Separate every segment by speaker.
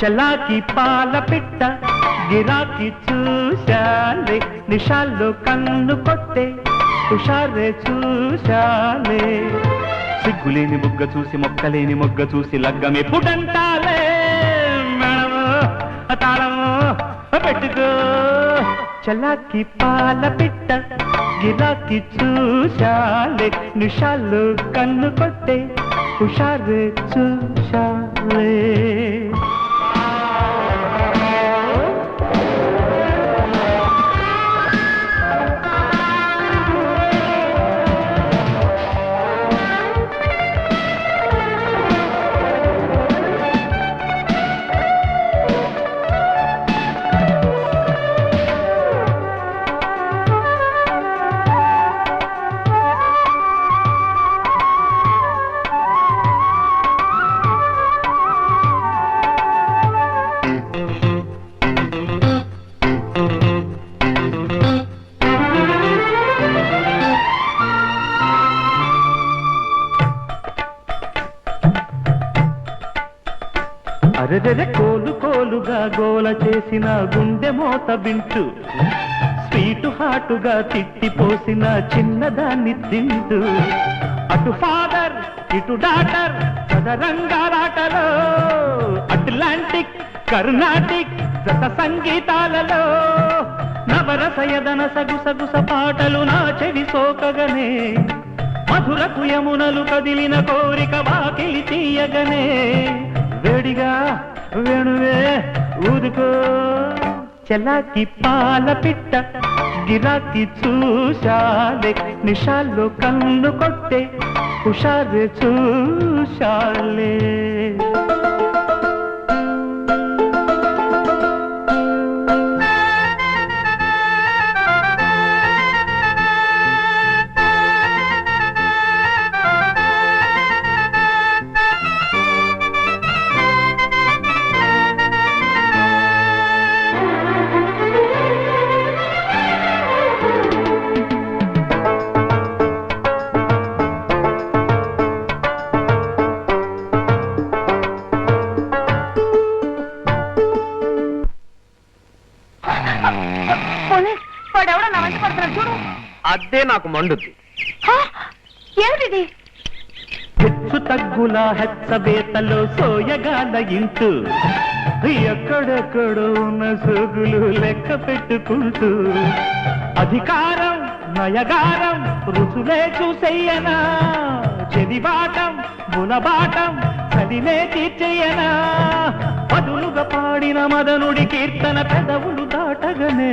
Speaker 1: చలాకి పాల పిట్ట గిరాకి చూశాలే నిషాల్లో కన్ను కొట్టే హుషారే చూశాలే సిగ్గులేని బుగ్గ చూసి మొక్కలేని మొగ్గ చూసి లగ్గమే పుటంటాలే మేడము తాళము పెట్టుకో. చలాకి పాల పిట్ట గిరాకి చూశాలే నిషాలు కన్ను కొట్టే హుషారే చూశాలే అరెరెరె కోలు కోలుగా గోల చేసిన గుండె మోత వింటూ స్వీటు హాటుగా తిట్టిపోసిన చిన్నదాన్ని తింటూ అటు ఫాదర్ ఇటు డాటర్ చదరంగారాటలో అట్లాంటిక్ కర్ణాటిక్ జత సంగీతాలలో నవరసయదన సగుసగుస పాటలు నా చెవి సోకగనే మధురకు యమునలు కదిలిన కోరిక వాకిలి తీయగనే. వేడిగా వేణువే ఊదుకో. చలాకి పాల పిట్ట గిరాకి చూశాలే నిషాల్లో కన్ను కొట్టే హుషారు చూశాలే.
Speaker 2: అదే నాకు మండుద్ది?
Speaker 3: ఏమిటిది?
Speaker 1: హెచ్చు తగ్గుల హెచ్చబేతలో సోయగాల ఇంటూ ఎక్కడెక్కడో ఉన్న సోగులు లెక్క పెట్టుకుంటూ. అధికారం నయగారం రుచులే చూసెయ్యనా చెదిబాటం మునబాటం చదివే తీర్చెయ్యనా పదులుగా పాడిన మదనుడి కీర్తన పెదవులు దాటగనే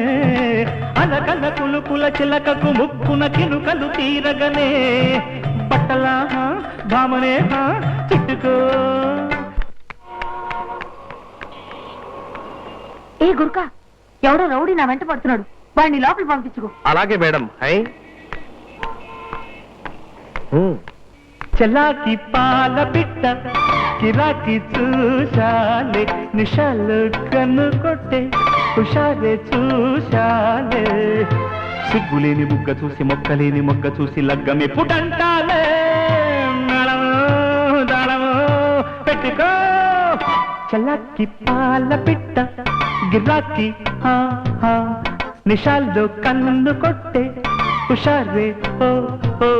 Speaker 1: అలకల కులుకుల చిలకకు ముక్కున కినుకలు తీరగనే. బట్టలా భామనే చుట్టుకో.
Speaker 3: ఏ గురుక ఎవడో రౌడీ నా వెంట పడుతున్నాడు. వాడిని లోపల పంపించుకో.
Speaker 2: అలాగే మేడం. హై.
Speaker 1: చలాకి పాల పిట్ట కిరాకి చూశాలే నిషాలు కన్ను కొట్టే హుషారే చూశాలే సిగ్గులేని బుగ్గ చూసి మొక్కలేని మొగ్గ చూసి లగ్గమే పుటంటాలే నడము దాళము పెట్టుకో. చలాకి పాల పిట్ట గిరాకి నిషాల్లో కన్ను కొట్టే. హుషారే ఓ ఓ.